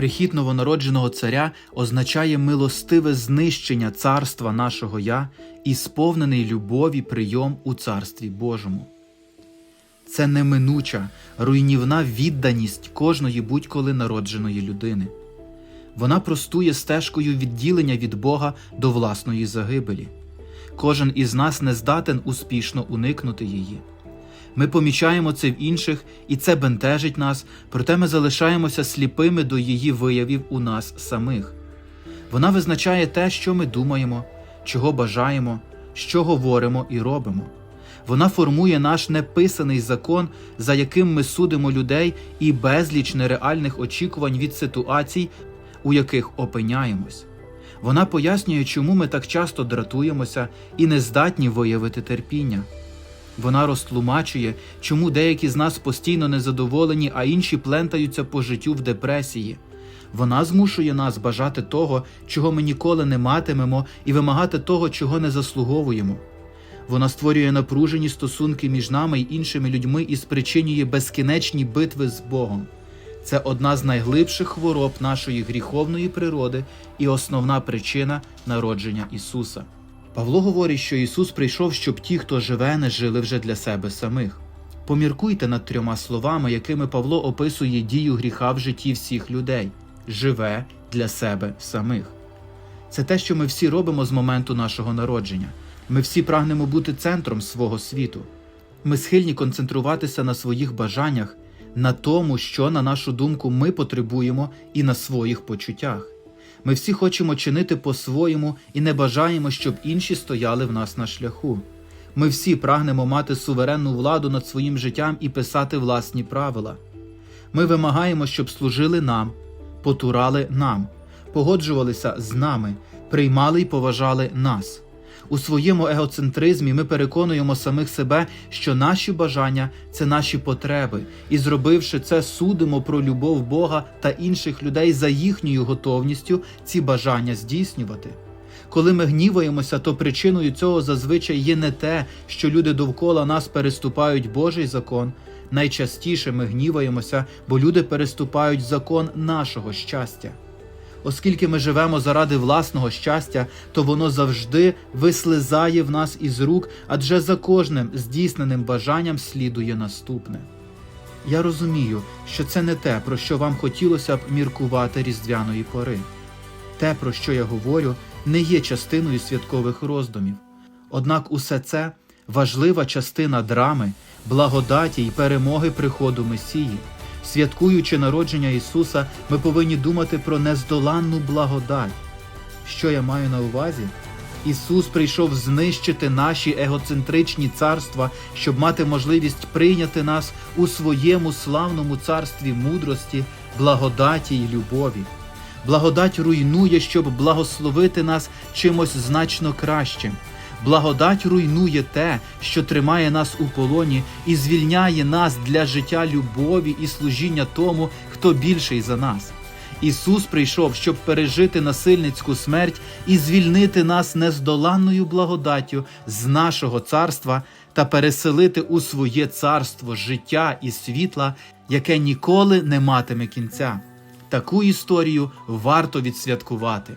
Прихід новонародженого царя означає милостиве знищення царства нашого Я і сповнений любові прийом у царстві Божому. Це неминуча, руйнівна відданість кожної будь-коли народженої людини. Вона простує стежкою відділення від Бога до власної загибелі. Кожен із нас не здатен успішно уникнути її. Ми помічаємо це в інших, і це бентежить нас, проте ми залишаємося сліпими до її виявів у нас самих. Вона визначає те, що ми думаємо, чого бажаємо, що говоримо і робимо. Вона формує наш неписаний закон, за яким ми судимо людей і безліч нереальних очікувань від ситуацій, у яких опиняємось. Вона пояснює, чому ми так часто дратуємося і не здатні виявити терпіння. Вона розтлумачує, чому деякі з нас постійно незадоволені, а інші плентаються по життю в депресії. Вона змушує нас бажати того, чого ми ніколи не матимемо, і вимагати того, чого не заслуговуємо. Вона створює напружені стосунки між нами й іншими людьми і спричинює безкінечні битви з Богом. Це одна з найглибших хвороб нашої гріховної природи і основна причина народження Ісуса. Павло говорить, що Ісус прийшов, щоб ті, хто живе, не жили вже для себе самих. Поміркуйте над трьома словами, якими Павло описує дію гріха в житті всіх людей живе для себе самих. Це те, що ми всі робимо з моменту нашого народження. Ми всі прагнемо бути центром свого світу. Ми схильні концентруватися на своїх бажаннях, на тому, що, на нашу думку, ми потребуємо, і на своїх почуттях. Ми всі хочемо чинити по-своєму і не бажаємо, щоб інші стояли в нас на шляху. Ми всі прагнемо мати суверенну владу над своїм життям і писати власні правила. Ми вимагаємо, щоб служили нам, потурали нам, погоджувалися з нами, приймали й поважали нас. У своєму егоцентризмі ми переконуємо самих себе, що наші бажання це наші потреби, і, зробивши це, судимо про любов Бога та інших людей за їхньою готовністю ці бажання здійснювати. Коли ми гніваємося, то причиною цього зазвичай є не те, що люди довкола нас переступають Божий закон. Найчастіше ми гніваємося, бо люди переступають закон нашого щастя. Оскільки ми живемо заради власного щастя, то воно завжди вислизає в нас із рук, адже за кожним здійсненим бажанням слідує наступне. Я розумію, що це не те, про що вам хотілося б міркувати різдвяної пори. Те, про що я говорю, не є частиною святкових роздумів. Однак усе це важлива частина драми, благодаті й перемоги приходу Месії. Святкуючи народження Ісуса, ми повинні думати про нездоланну благодать. Що я маю на увазі? Ісус прийшов знищити наші егоцентричні царства, щоб мати можливість прийняти нас у своєму славному царстві мудрості, благодаті й любові. Благодать руйнує, щоб благословити нас чимось значно кращим. Благодать руйнує те, що тримає нас у полоні, і звільняє нас для життя любові і служіння тому, хто більший за нас. Ісус прийшов, щоб пережити насильницьку смерть і звільнити нас нездоланною благодаттю з нашого царства та переселити у своє царство життя і світла, яке ніколи не матиме кінця. Таку історію варто відсвяткувати.